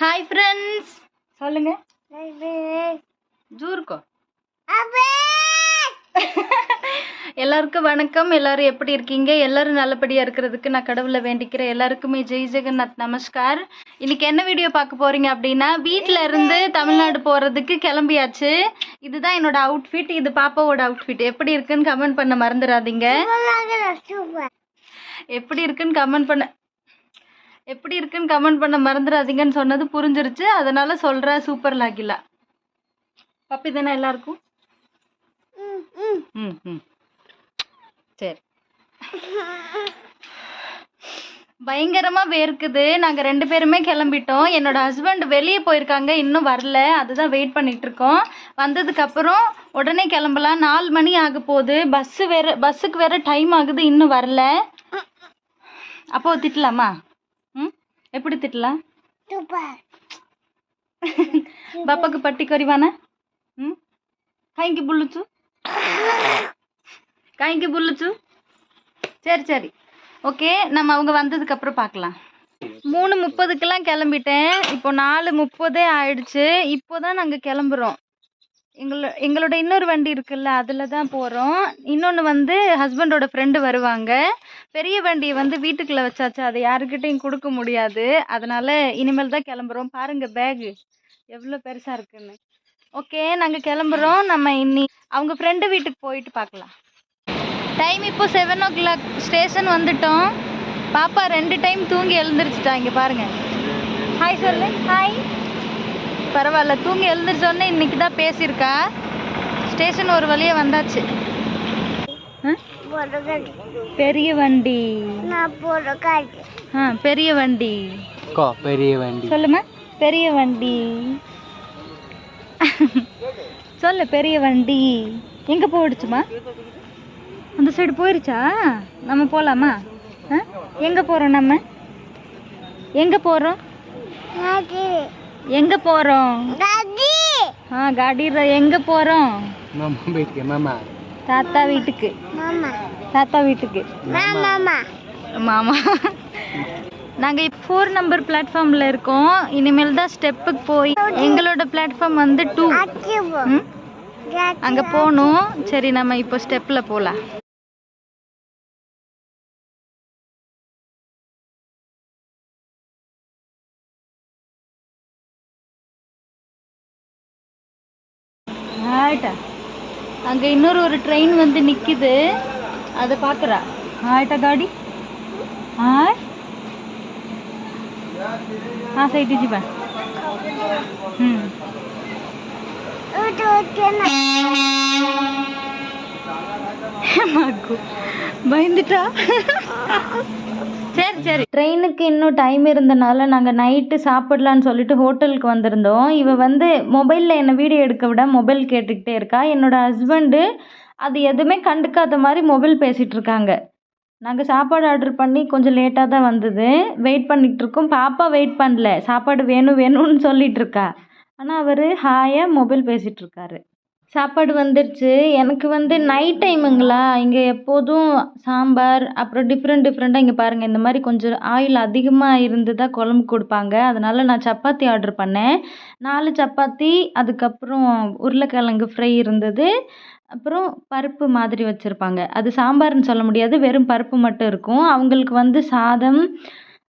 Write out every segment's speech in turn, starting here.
Hi friends சொல்லுங்க. ஜூர்க்கோ. எல்லாருக்கும் வணக்கம். எல்லாரும் எப்படி இருக்கீங்க? எல்லாரும் நல்லபடியா இருக்கிறதுக்கு நான் கடவுளை வேண்டிக்கிறேன். எல்லாருக்குமே ஜெய் ஜெகநாத் நமஸ்கார். இன்னைக்கு என்ன வீடியோ பார்க்க போறீங்க அப்படின்னா வீட்ல இருந்து தமிழ்நாடு போறதுக்கு கிளம்பியாச்சு. இதுதான் என்னோட அவுட்ஃபிட் இது பாப்பாவோட அவுட்ஃபிட் எப்படி இருக்குன்னு கமெண்ட் பண்ண மறந்துடாதீங்க. எப்படி இருக்குன்னு கமெண்ட் பண்ண எப்படி இருக்குன்னு கமெண்ட் பண்ண மறந்துடாதீங்கன்னு சொன்னது புரிஞ்சிருச்சு. அதனால சொல்றேன் சூப்பர் லாகிலா பப்பி தானே எல்லாருக்கும்? ம் ம். சரி. பயங்கரமா வேர்க்குது. நாங்க ரெண்டு பேருமே கிளம்பிட்டோம். என்னோட ஹஸ்பண்ட் வெளியே போயிருக்காங்க இன்னும் வரல. அதுதான் வெயிட் பண்ணிட்டு இருக்கோம் வந்ததுக்கு அப்புறம் உடனே கிளம்பலாம். நாலு மணி ஆக போகுது. பஸ் வேற பஸ்ஸுக்கு வேற டைம் ஆகுது இன்னும் வரல. அப்போ திட்டலாமா ம் எப்படி திட்டலாம் బాపాకు పట్టి కొరివానా కాయింకి బుల్లుచు காய்க்கு புல்லுச்சு சரி சரி ஓகே நம்ம அவங்க வந்ததுக்கு அப்புறம் பார்க்கலாம் மூணு முப்பதுக்கெல்லாம் கிளம்பிட்டேன் இப்போ நாலு முப்பதே ஆயிடுச்சு இப்போ தான் நாங்கள் கிளம்புறோம் எங்களோ எங்களோட இன்னொரு வண்டி இருக்குல்ல அதில் தான் போகிறோம் இன்னொன்று வந்து ஹஸ்பண்டோட ஃப்ரெண்டு வருவாங்க. பெரிய வண்டியை வந்து வீட்டுக்குள்ளே வச்சாச்சு அதை யாருக்கிட்டையும் கொடுக்க முடியாது. அதனால் இனிமேல் தான் கிளம்புறோம். பாருங்கள் பேகு எவ்வளோ பெருசாக இருக்குன்னு. ஓகே நாங்கள் கிளம்புறோம். நம்ம இன்னி அவங்க ஃப்ரெண்டு வீட்டுக்கு போயிட்டு பார்க்கலாம். டைம் இப்போ செவன் ஓ கிளாக் ஸ்டேஷன் வந்துட்டோம். பாப்பா ரெண்டு டைம் தூங்கி எழுந்திரிச்சிட்டா. இங்கே பாருங்கள் ஹாய் சொல்லு. ஹாய் பரவாயில்ல. தூங்கி எழுந்திரிச்சோடனே இன்னைக்கு தான் பேசியிருக்கா. ஸ்டேஷன் ஒரு வழியாக வந்தாச்சு? பெரிய வண்டி. ஆ பெரிய வண்டி. கோ பெரிய வண்டி. சொல்லுமா? பெரிய வண்டி. சொல்லு பெரிய வண்டி. எங்கே போயிடுச்சுமா? அந்த சைடு போயிருச்சா? நம்ம போகலாமா ஆ? எங்கே போகிறோம் நம்ம? எங்கே போகிறோம் எங்கே போகிறோம் ஆ காடியில் எங்கே போகிறோம் மாமா வீட்டுக்கு மாமா. தாத்தா வீட்டுக்கு. தாத்தா வீட்டுக்கு. மாமா. நாங்கள் இப்போ ஃபோர் நம்பர் பிளாட்ஃபார்மில் இருக்கோம். இனிமேல் தான் ஸ்டெப்புக்கு போய் எங்களோட பிளாட்ஃபார்ம் வந்து டூ அங்கே போகணும். சரி நம்ம இப்போ ஸ்டெப்பில் போகலாம் ஹாய்டா அங்கே இன்னொரு ஒரு ட்ரெயின் வந்து நிற்கிது அதை பார்க்குறா ஹாய்டா காடி ஆ ಹಾಂ ସେଇଠି ଯିବା பயந்துட்டா? சரி சரி. ட்ரெயினுக்கு இன்னும் டைம் இருந்தனால நாங்கள் நைட்டு சாப்பிடலான்னு சொல்லிட்டு ஹோட்டலுக்கு வந்திருந்தோம். இவ வந்து மொபைலில் என்னை வீடியோ எடுக்க விட மொபைல் கேட்டுக்கிட்டே இருக்கா. என்னோட ஹஸ்பண்டு அது எதுவுமே கண்டுக்காத மாதிரி மொபைல் பேசிகிட்டு இருக்காங்க. நாங்கள் சாப்பாடு ஆர்டர் பண்ணி கொஞ்சம் லேட்டாக தான் வந்தது. வெயிட் பண்ணிகிட்டு இருக்கோம். பாப்பா வெயிட் பண்ணல. சாப்பாடு வேணும் வேணும்னு சொல்லிட்டு இருக்கா. ஆனால் அவர் ஹாயாக மொபைல் பேசிகிட்டு இருக்காரு. சாப்பாடு வந்துருச்சு. எனக்கு வந்து நைட் டைமுங்களா இங்கே எப்போதும் சாம்பார் அப்புறம் டிஃப்ரெண்ட் டிஃப்ரெண்ட்டாக இங்கே பாருங்கள் இந்த மாதிரி கொஞ்சம் ஆயில் அதிகமாக இருந்து தான் குழம்பு கொடுப்பாங்க. அதனால் நான் சப்பாத்தி ஆர்டர் பண்ணேன். நாலு சப்பாத்தி அதுக்கப்புறம் உருளைக்கிழங்கு ஃப்ரை இருந்தது. அப்புறம் பருப்பு மாதிரி வச்சுருப்பாங்க. அது சாம்பார்னு சொல்ல முடியாது. வெறும் பருப்பு மட்டும் இருக்கும். அவங்களுக்கு வந்து சாதம்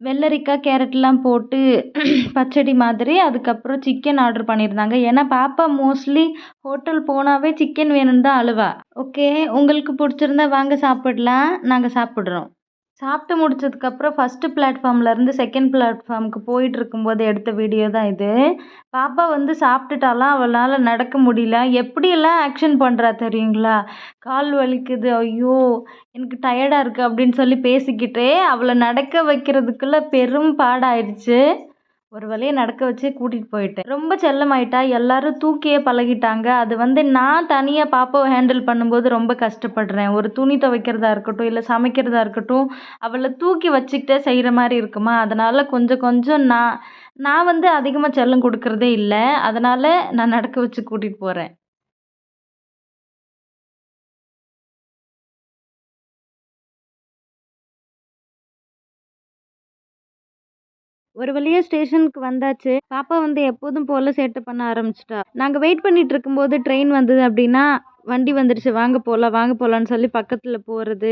வெள்ளரிக்காய் கேரட்லாம் போட்டு பச்சடி மாதிரி அதுக்கப்புறம் சிக்கன் ஆர்டர் பண்ணியிருந்தாங்க. ஏன்னா பாப்பா மோஸ்ட்லி ஹோட்டல் போனாவே சிக்கன் வேணும்னு தான் அழுவா. ஓகே உங்களுக்கு பிடிச்சிருந்தா வாங்க சாப்பிட்லாம். நாங்கள் சாப்பிட்றோம். சாப்பிட்டு முடிச்சதுக்கப்புறம் ஃபஸ்ட்டு பிளாட்ஃபார்ம்லேருந்து செகண்ட் பிளாட்ஃபார்முக்கு போயிட்டுருக்கும்போது எடுத்த வீடியோ தான் இது. பாப்பா வந்து சாப்பிட்டுட்டாலாம் அவளால் நடக்க முடியல. எப்படியெல்லாம் ஆக்ஷன் பண்ணுறா தெரியுங்களா? கால் வலிக்குது. ஐயோ எனக்கு டயர்டாக இருக்குது அப்படின்னு சொல்லி பேசிக்கிட்டே அவளை நடக்க வைக்கிறதுக்குள்ளே பெரும் பாடாயிடுச்சு ஒரு வழியை நடக்க வச்சு கூட்டிகிட்டு போயிட்டேன். ரொம்ப செல்லமாயிட்டா. எல்லாரும் தூக்கியே பழகிட்டாங்க. அது வந்து நான் தனியாக பாப்பாவை ஹேண்டில் பண்ணும்போது ரொம்ப கஷ்டப்படுறேன். ஒரு துணி துவைக்கிறதா இருக்கட்டும் இல்லை சமைக்கிறதா இருக்கட்டும் அவளை தூக்கி வச்சுக்கிட்டே செய்கிற மாதிரி இருக்குமா? அதனால் கொஞ்சம் கொஞ்சம் நான் நான் வந்து அதிகமாக செல்லம் கொடுக்கறதே இல்லை. அதனால் நான் நடக்க வச்சு கூட்டிகிட்டு போகிறேன் ஒரு வழியாக ஸ்டேஷனுக்கு வந்தாச்சு. பாப்பா வந்து எப்போதும் போல் சேட்டை பண்ண ஆரம்பிச்சிட்டா. நாங்கள் வெயிட் பண்ணிட்டு இருக்கும்போது ட்ரெயின் வந்தது அப்படின்னா வண்டி வந்துடுச்சு வாங்க போகலாம் வாங்க போகலான்னு சொல்லி பக்கத்தில் போகிறது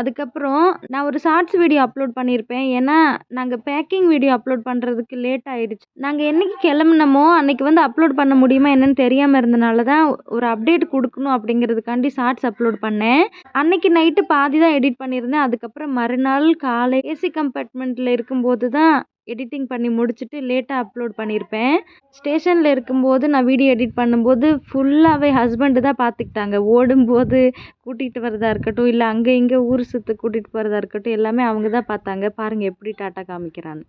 அதுக்கப்புறம் நான் ஒரு ஷார்ட்ஸ் வீடியோ அப்லோட் பண்ணியிருப்பேன் ஏன்னா நாங்கள் பேக்கிங் வீடியோ அப்லோட் பண்ணுறதுக்கு லேட் ஆகிடுச்சு நாங்கள் என்னைக்கு கிளம்புனமோ அன்னைக்கு வந்து அப்லோட் பண்ண முடியுமா என்னன்னு தெரியாமல் இருந்தனால தான் ஒரு அப்டேட் கொடுக்கணும் அப்படிங்கிறதுக்காண்டி ஷார்ட்ஸ் அப்லோட் பண்ணேன். அன்னைக்கு நைட்டு பாதி தான் எடிட் பண்ணியிருந்தேன். அதுக்கப்புறம் மறுநாள் காலை ஏசி கம்பார்ட்மெண்ட்டில் இருக்கும்போது தான் எடிட்டிங் பண்ணி முடிச்சுட்டு லேட்டாக அப்லோட் பண்ணியிருப்பேன் ஸ்டேஷனில் இருக்கும்போது நான் வீடியோ எடிட் பண்ணும்போது ஃபுல்லாகவே ஹஸ்பண்டு தான் பார்த்துக்கிட்டாங்க ஓடும்போது கூட்டிகிட்டு வரதா இருக்கட்டும் இல்லை அங்கே இங்கே ஊர் சுற்ற கூட்டிகிட்டு போகிறதா இருக்கட்டும் எல்லாமே அவங்க தான் பார்த்தாங்க பாருங்கள் எப்படி டாட்டா காமிக்கிறான்னு.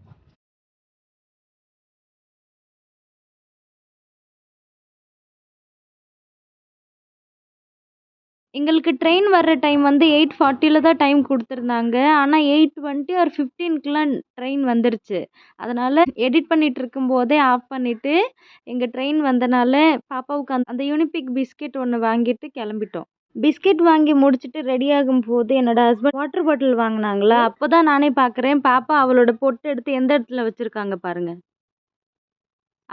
எங்களுக்கு ட்ரெயின் வர்ற டைம் வந்து எயிட் ஃபார்ட்டியில் தான் டைம் கொடுத்துருந்தாங்க. ஆனால் எயிட் டுவெண்ட்டி ஆர் ஃபிஃப்டீனுக்குலாம் ட்ரெயின் வந்துருச்சு. அதனால் எடிட் பண்ணிகிட்டு இருக்கும்போதே ஆஃப் பண்ணிவிட்டு எங்கள் ட்ரெயின் வந்தனால பாப்பாவுக்கு அந்த அந்த யூனிபிக் பிஸ்கெட் ஒன்று வாங்கிட்டு கிளம்பிட்டோம். பிஸ்கெட் வாங்கி முடிச்சுட்டு ரெடி ஆகும்போது என்னோட ஹஸ்பண்ட் வாட்டர் பாட்டில் வாங்கினாங்களா? அப்போ தான் நானே பார்க்குறேன் பாப்பா அவளோட பொட்டு எடுத்து எந்த இடத்துல வச்சுருக்காங்க பாருங்கள்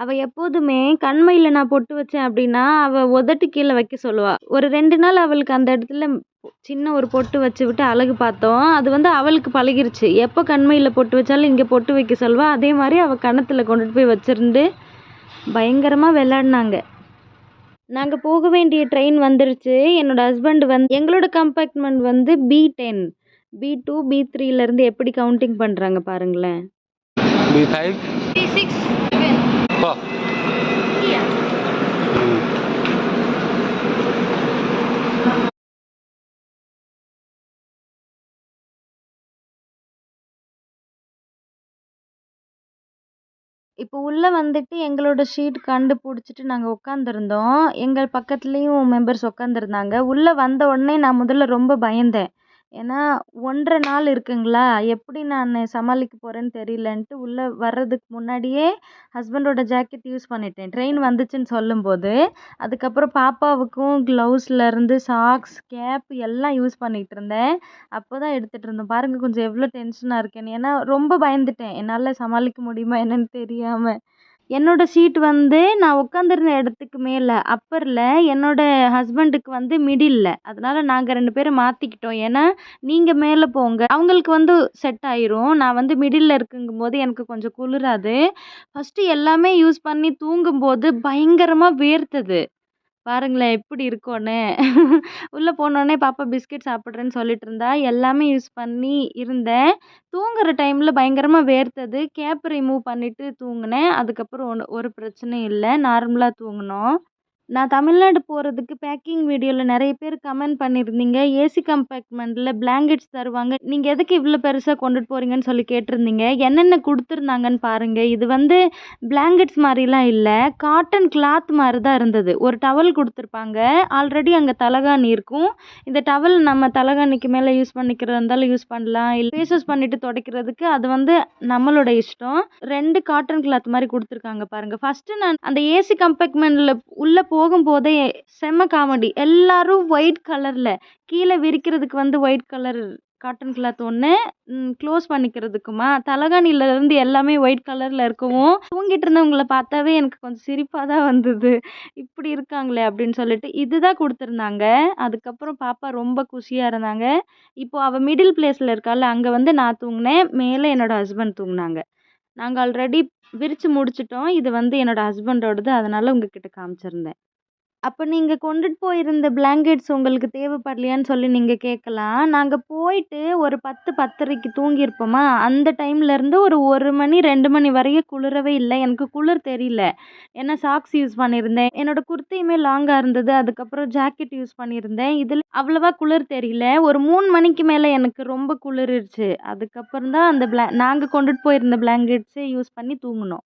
அவள் எப்போதுமே கண்மையில் நான் பொட்டு வச்சேன் அப்படின்னா அவள் உதட்டு கீழே வைக்க சொல்லுவா. ஒரு ரெண்டு நாள் அவளுக்கு அந்த இடத்துல சின்ன ஒரு பொட்டு வச்சு விட்டு அழகு பார்த்தோம். அது வந்து அவளுக்கு பழகிருச்சு. எப்போ கண்மையில் பொட்டு வச்சாலும் இங்கே பொட்டு வைக்க சொல்வா அதே மாதிரி அவள் கன்னத்தில் கொண்டுட்டு போய் வச்சிருந்து பயங்கரமாக விளையாடினாங்க. நாங்கள் போக வேண்டிய ட்ரெயின் வந்துருச்சு. என்னோட ஹஸ்பண்ட் வந்து எங்களோட கம்பார்ட்மெண்ட் வந்து B ten B two B த்ரீலேருந்து எப்படி கவுண்டிங் பண்ணுறாங்க பாருங்களேன். பி ஃபைவ் சிக்ஸ் போ இப்போ உள்ளே வந்துட்டு எங்களோட ஷீட் கண்டுபிடிச்சிட்டு நாங்கள் உட்காந்துருந்தோம் எங்கள் பக்கத்துலேயும் மெம்பர்ஸ் உட்காந்துருந்தாங்க உள்ளே வந்த உடனே நான் முதல்ல ரொம்ப பயந்தேன். ஏன்னா ஒன்றரை நாள் இருக்குங்களா? எப்படி நான் சமாளிக்க போகிறேன்னு தெரியலன்ட்டு உள்ளே வர்றதுக்கு முன்னாடியே ஹஸ்பண்டோட ஜாக்கெட் யூஸ் பண்ணிட்டேன். ட்ரெயின் வந்துச்சுன்னு சொல்லும்போது அதுக்கப்புறம் பாப்பாவுக்கும் க்ளவுஸ்லேருந்து சாக்ஸ் கேப் எல்லாம் யூஸ் பண்ணிகிட்டு இருந்தேன். அப்போ தான் எடுத்துகிட்டு இருந்தோம். பாருங்கள் கொஞ்சம் எவ்வளோ டென்ஷனாக இருக்கேன்னு. ஏன்னா ரொம்ப பயந்துட்டேன். என்னால் சமாளிக்க முடியுமா என்னன்னு தெரியாமல் என்னோடய சீட் வந்து நான் உட்காந்துருந்த இடத்துக்கு மேலே அப்பரில் என்னோட ஹஸ்பண்டுக்கு வந்து மிடில் அதனால் நாங்கள் ரெண்டு பேரும் மாற்றிக்கிட்டோம் ஏன்னா நீங்கள் மேலே போங்க. அவங்களுக்கு வந்து செட் ஆயிரும். நான் வந்து மிடில்ல இருக்குங்கும்போது எனக்கு கொஞ்சம் குளிராது. ஃபஸ்ட்டு எல்லாமே யூஸ் பண்ணி தூங்கும்போது பயங்கரமாக வேர்த்தது. பாருங்களேன் எப்படி இருக்கும்னு. உள்ளே போனோடனே பாப்பா பிஸ்கெட் சாப்பிட்றேன்னு சொல்லிட்டு இருந்தா எல்லாமே யூஸ் பண்ணி இருந்தேன். தூங்குற டைமில் பயங்கரமாக வேர்த்தது. கேப் ரிமூவ் பண்ணிவிட்டு தூங்கினேன். அதுக்கப்புறம் ஒன்று ஒரு பிரச்சனையும் இல்லை. நார்மலாக தூங்கினோம். நான் தமிழ்நாடு போகிறதுக்கு பேக்கிங் வீடியோவில் நிறைய பேர் கமெண்ட் பண்ணியிருந்தீங்க. ஏசி கம்பார்ட்மெண்ட்டில் பிளாங்கெட்ஸ் தருவாங்க. நீங்கள் எதுக்கு இவ்வளோ பெருசாக கொண்டுட்டு போகிறீங்கன்னு சொல்லி கேட்டிருந்தீங்க. என்னென்ன கொடுத்துருந்தாங்கன்னு பாருங்கள் இது வந்து பிளாங்கெட்ஸ் மாதிரிலாம் இல்லை. காட்டன் கிளாத் மாதிரி தான் இருந்தது. ஒரு டவல் கொடுத்துருப்பாங்க. ஆல்ரெடி அங்கே தலகாணி இருக்கும். இந்த டவல் நம்ம தலகாணிக்கு மேலே யூஸ் பண்ணிக்கிறதா இருந்தாலும் யூஸ் பண்ணலாம். இல்லை ஃபேஸ் வாஷ் பண்ணிவிட்டு துடைக்கிறதுக்கு அது வந்து நம்மளோட இஷ்டம். ரெண்டு காட்டன் கிளாத் மாதிரி கொடுத்துருக்காங்க பாருங்கள் ஃபஸ்ட்டு நான் அந்த ஏசி கம்பார்ட்மெண்ட்டில் உள்ளே போகும்போதே செம்ம காமெடி எல்லாரும் ஒயிட் கலரில் கீழே விரிக்கிறதுக்கு வந்து ஒயிட் கலர் காட்டன் கிளாத் ஒன்று க்ளோஸ் பண்ணிக்கிறதுக்குமா. தலகாணியிலேருந்து எல்லாமே ஒயிட் கலரில் இருக்கவும் தூங்கிட்டு இருந்தவங்கள பார்த்தாவே எனக்கு கொஞ்சம் சிரிப்பாக தான் வந்தது. இப்படி இருக்காங்களே அப்படின்னு சொல்லிட்டு இதுதான் கொடுத்துருந்தாங்க. அதுக்கப்புறம் பாப்பா ரொம்ப குஷியாக இருந்தாங்க. இப்போது அவள் மிடில் பிளேஸில் இருக்காள் அங்கே வந்து நான் தூங்கினேன் மேலே என்னோட ஹஸ்பண்ட் தூங்கினாங்க. நாங்கள் ஆல்ரெடி விரித்து முடிச்சிட்டோம். இது வந்து என்னோடய ஹஸ்பண்டோடது அதனால் உங்ககிட்ட காமிச்சிருந்தேன். அப்போ நீங்கள் கொண்டுட்டு போயிருந்த பிளாங்கெட்ஸ் உங்களுக்கு தேவைப்படலையான்னு சொல்லி நீங்கள் கேட்கலாம். நாங்கள் போயிட்டு ஒரு பத்து பத்தரைக்கு தூங்கியிருப்போமா? அந்த டைம்லேருந்து ஒரு ஒரு மணி ரெண்டு மணி வரையும் குளிரவே இல்லை. எனக்கு குளிர் தெரியல. ஏன்னா சாக்ஸ் யூஸ் பண்ணியிருந்தேன். என்னோடய குர்த்தியுமே லாங்காக இருந்தது. அதுக்கப்புறம் ஜாக்கெட் யூஸ் பண்ணியிருந்தேன். இதில் அவ்வளவா குளிர் தெரியல. ஒரு மூணு மணிக்கு மேலே எனக்கு ரொம்ப குளிருச்சு அதுக்கப்புறம் தான் அந்த பிளா நாங்கள் கொண்டுட்டு போயிருந்த பிளாங்கெட்ஸே யூஸ் பண்ணி தூங்கினோம்.